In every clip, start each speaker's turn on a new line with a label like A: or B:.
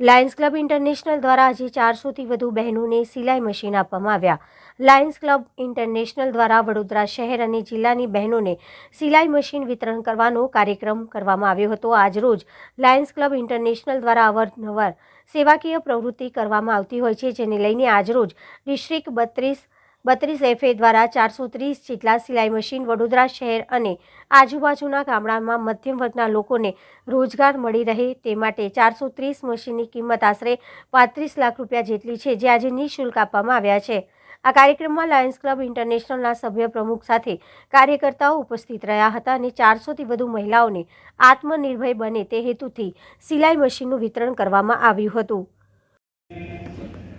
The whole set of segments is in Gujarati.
A: લાયન્સ ક્લબ ઇન્ટરનેશનલ દ્વારા આજે ચારસોથી વધુ બહેનોને સિલાઈ મશીન આપવામાં આવ્યા. લાયન્સ ક્લબ ઇન્ટરનેશનલ દ્વારા વડોદરા શહેર અને જિલ્લાની બહેનોને સિલાઈ મશીન વિતરણ કરવાનો કાર્યક્રમ કરવામાં આવ્યો હતો. આજરોજ લાયન્સ ક્લબ ઇન્ટરનેશનલ દ્વારા અવારનવાર સેવાકીય પ્રવૃત્તિ કરવામાં આવતી હોય છે, જેને લઈને આજરોજ ડિસ્ટ્રિક્ટ બત્રીસ બત્રીસ એફએ દ્વારા ચારસો ત્રીસ જેટલા સિલાઈ મશીન વડોદરા શહેર અને આજુબાજુના ગામડામાં મધ્યમ વર્ગના લોકોને રોજગાર મળી રહે તે માટે ચારસો ત્રીસ મશીનની કિંમત આશરે પાંત્રીસ લાખ રૂપિયા જેટલી છે, જે આજે નિઃશુલ્ક આપવામાં આવ્યા છે. આ કાર્યક્રમમાં લાયન્સ ક્લબ ઇન્ટરનેશનલના સભ્ય પ્રમુખ સાથે કાર્યકર્તાઓ ઉપસ્થિત રહ્યા હતા અને ચારસોથી વધુ મહિલાઓને આત્મનિર્ભર બને તે હેતુથી સિલાઈ મશીનનું વિતરણ કરવામાં આવ્યું હતું.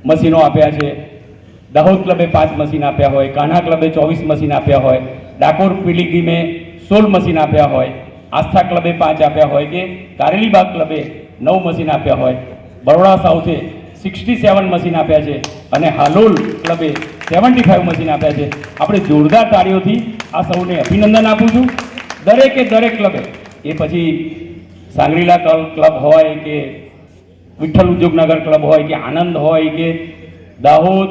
B: મશીનો આપ્યા છે. દાહોદ ક્લબે પાંચ મશીન આપ્યા હોય, કાન્હા ક્લબે ચોવીસ મશીન આપ્યા હોય, ડાકોર પીલીગીમે સોળ મશીન આપ્યા હોય, આસ્થા ક્લબે પાંચ આપ્યા હોય કે કારેલીબાગ ક્લબે નવ મશીન આપ્યા હોય. બરોડા સાઉથે સિક્સટી સેવન મશીન આપ્યા છે અને હાલોલ ક્લબે સેવન્ટી ફાઇવ મશીન આપ્યા છે. આપણે જોરદાર તાળીઓથી આ સૌને અભિનંદન આપું છું. દરેકે દરેક ક્લબે, એ પછી સાંગરીલા કલ, ક્લબ હોય કે વિઠ્ઠલ ઉદ્યોગનગર ક્લબ હોય કે આનંદ હોય કે દાહોદ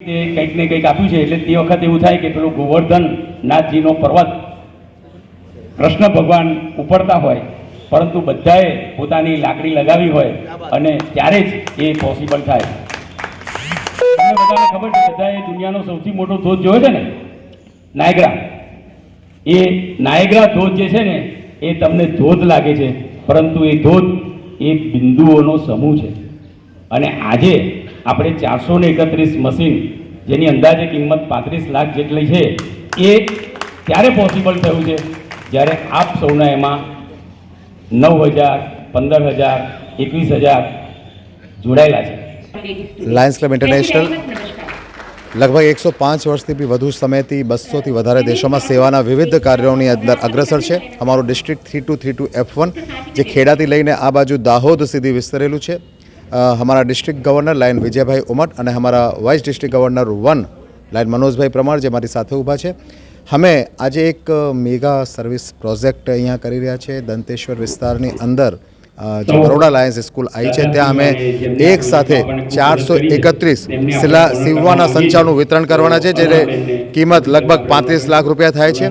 B: કે કંઈક ને કંઈક આપ્યું છે એટલે તે વખત એવું થાય કે પેલું ગોવર્ધન નાથજીનો પર્વત કૃષ્ણ ભગવાન ઉપડતા હોય, પરંતુ બધાએ પોતાની લાકડી લગાવી હોય અને ત્યારે જ એ પોસિબલ થાય. બધાને ખબર છે, બધાએ દુનિયાનો સૌથી મોટો ધોધ જોયો છે ને? નાયગ્રા. એ નાયગ્રા ધોધ જે છે ને, એ તમને ધોધ લાગે છે, પરંતુ એ ધોધ એ બિંદુઓનો સમૂહ છે. અને આજે આપણે ચારસો ને એકત્રીસ મશીન જેની અંદાજે કિંમત પાંત્રીસ લાખ જેટલી છે એ ત્યારે પોસિબલ થયું છે? જ્યારે આપ સૌના એમાં નવ હજાર પંદર હજાર એકવીસ હજાર જોડાયેલા છે.
C: લાયન્સ ક્લબ ઇન્ટરનેશનલ લગભગ એકસો પાંચ વર્ષથી બી વધુ સમયથી બસોથી વધારે દેશોમાં સેવાના વિવિધ કાર્યોની અંદર અગ્રસર છે. અમારું district three two three two F one જે ખેડાથી લઈને આ બાજુ દાહોદ સુધી વિસ્તરેલું છે. અમારા district governor lion Vijaybhai Umat અને અમારા vice district governor one lion Manojbhai પ્રમાણ જે મારી સાથે ઊભા છે. અમે આજે એક મેગા સર્વિસ પ્રોજેક્ટ અહીંયા કરી રહ્યા છે દંતેશ્વર વિસ્તારની અંદર જે બરોડા લાયન્સ સ્કૂલ આવી છે ત્યાં અમે એક સાથે ચારસો એકત્રીસ સિલા સીવવાના સંચાનું વિતરણ કરવાના છે જેને કિંમત લગભગ પાંત્રીસ લાખ રૂપિયા થાય છે.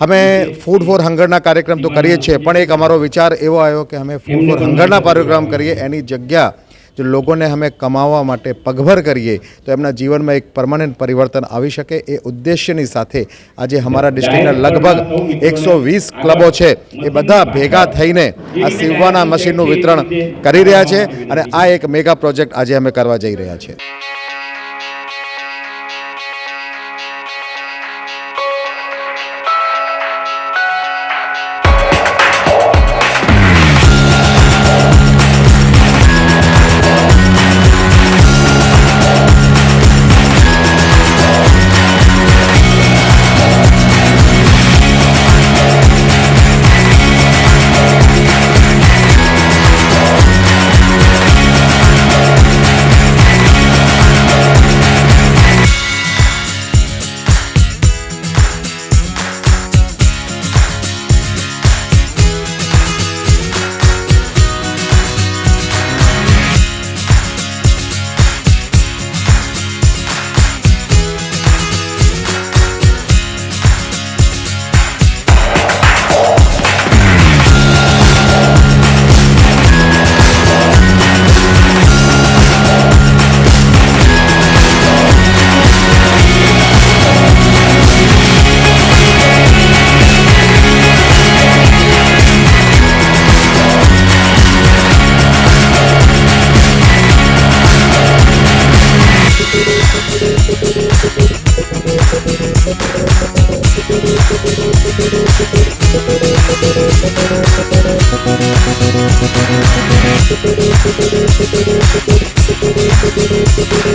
C: અમે ફૂડ ફોર હંગરના કાર્યક્રમ તો કરીએ છીએ પણ એક અમારો વિચાર એવો આવ્યો કે અમે ફૂડ ફોર હંગરના કાર્યક્રમ કરીએ એની જગ્યા જો લોકોને અમે કમાવા માટે પગભર કરીએ તો એમના જીવનમાં એક પરમાનન્ટ પરિવર્તન આવી શકે એ ઉદ્દેશ્યની સાથે આજે અમારા ડિસ્ટ્રિક્ટના લગભગ એકસો વીસ ક્લબો છે. એ બધા ભેગા થઈને આ સીવવાના મશીનનું વિતરણ કરી રહ્યા છે અને આ એક મેગા પ્રોજેક્ટ આજે અમે કરવા જઈ રહ્યા છીએ.
D: Thank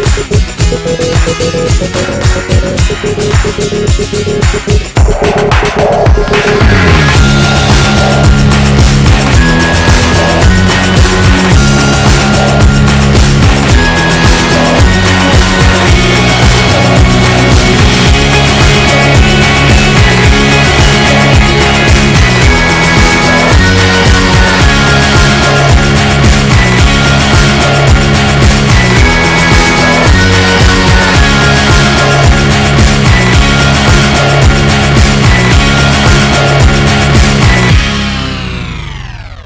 D: you.